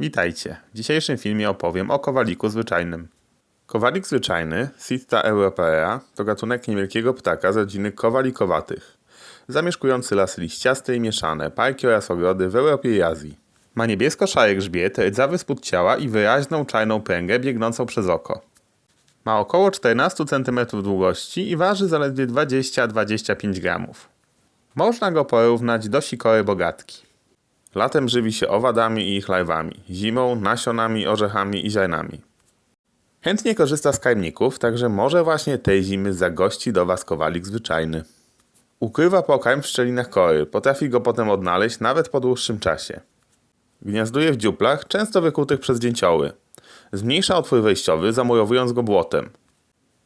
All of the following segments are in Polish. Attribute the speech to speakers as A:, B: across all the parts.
A: Witajcie. W dzisiejszym filmie opowiem o kowaliku zwyczajnym. Kowalik zwyczajny, Sitta europea, to gatunek niewielkiego ptaka z rodziny kowalikowatych, zamieszkujący lasy liściaste i mieszane, parki oraz ogrody w Europie i Azji. Ma niebiesko-szary grzbiet, rdzawy spód ciała i wyraźną czarną pręgę biegnącą przez oko. Ma około 14 cm długości i waży zaledwie 20-25 gramów. Można go porównać do sikory bogatki. Latem żywi się owadami i ich larwami, zimą nasionami, orzechami i ziarnami. Chętnie korzysta z karmników, także może właśnie tej zimy zagości do Was kowalik zwyczajny. Ukrywa pokarm w szczelinach kory, potrafi go potem odnaleźć nawet po dłuższym czasie. Gniazduje w dziuplach, często wykutych przez dzięcioły. Zmniejsza otwór wejściowy, zamurowując go błotem.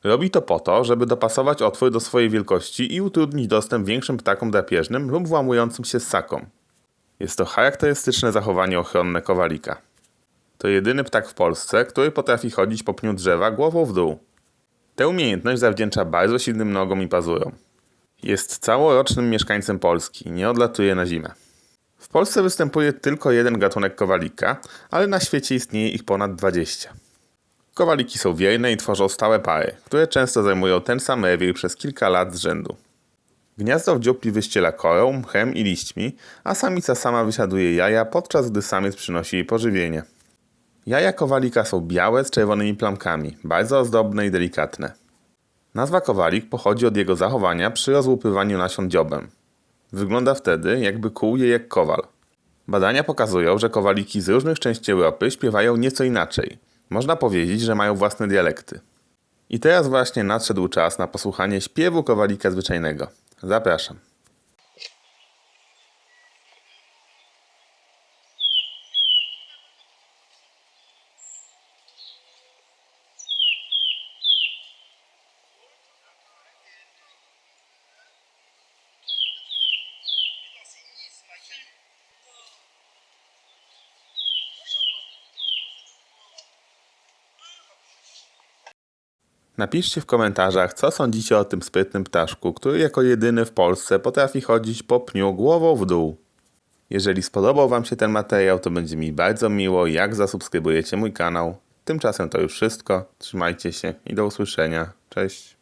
A: Robi to po to, żeby dopasować otwór do swojej wielkości i utrudnić dostęp większym ptakom drapieżnym lub włamującym się ssakom. Jest to charakterystyczne zachowanie ochronne kowalika. To jedyny ptak w Polsce, który potrafi chodzić po pniu drzewa głową w dół. Tę umiejętność zawdzięcza bardzo silnym nogom i pazurom. Jest całorocznym mieszkańcem Polski, nie odlatuje na zimę. W Polsce występuje tylko jeden gatunek kowalika, ale na świecie istnieje ich ponad 20. Kowaliki są wierne i tworzą stałe pary, które często zajmują ten sam rewir przez kilka lat z rzędu. Gniazdo w dziupli wyściela korą, mchem i liśćmi, a samica sama wysiaduje jaja, podczas gdy samiec przynosi jej pożywienie. Jaja kowalika są białe z czerwonymi plamkami, bardzo ozdobne i delikatne. Nazwa kowalik pochodzi od jego zachowania przy rozłupywaniu nasion dziobem. Wygląda wtedy, jakby kuł je jak kowal. Badania pokazują, że kowaliki z różnych części Europy śpiewają nieco inaczej. Można powiedzieć, że mają własne dialekty. I teraz właśnie nadszedł czas na posłuchanie śpiewu kowalika zwyczajnego. Zapraszam. Napiszcie w komentarzach, co sądzicie o tym sprytnym ptaszku, który jako jedyny w Polsce potrafi chodzić po pniu głową w dół. Jeżeli spodobał Wam się ten materiał, to będzie mi bardzo miło, jak zasubskrybujecie mój kanał. Tymczasem to już wszystko. Trzymajcie się i do usłyszenia. Cześć.